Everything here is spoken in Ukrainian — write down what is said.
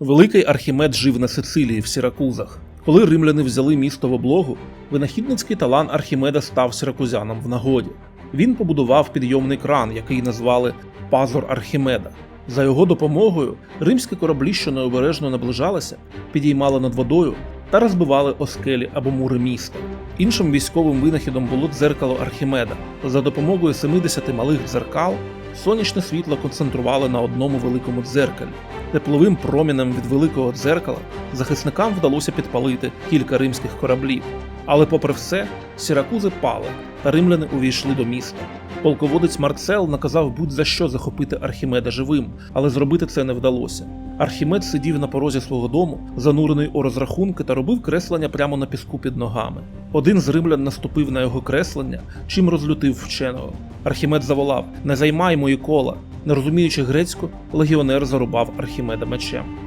Великий Архімед жив на Сицилії в Сіракузах. Коли римляни взяли місто в облогу, винахідницький талант Архімеда став сіракузянам в нагоді. Він побудував підйомний кран, який назвали Пазур Архімеда. За його допомогою римські кораблі, що необережно наближалися, підіймали над водою та розбивали оскелі або мури міста. Іншим військовим винахідом було дзеркало Архімеда. За допомогою 70 малих дзеркал сонячне світло концентрували на одному великому дзеркалі. Тепловим промінем від великого дзеркала захисникам вдалося підпалити кілька римських кораблів. Але, попри все, сіракузи пали, та римляни увійшли до міста. Полководець Марцел наказав будь-за що захопити Архімеда живим, але зробити це не вдалося. Архімед сидів на порозі свого дому, занурений у розрахунки та робив креслення прямо на піску під ногами. Один з римлян наступив на його креслення, чим розлютив вченого. Архімед заволав: Не займай мої кола. Не розуміючи грецьку, легіонер зарубав Архімеда мечем.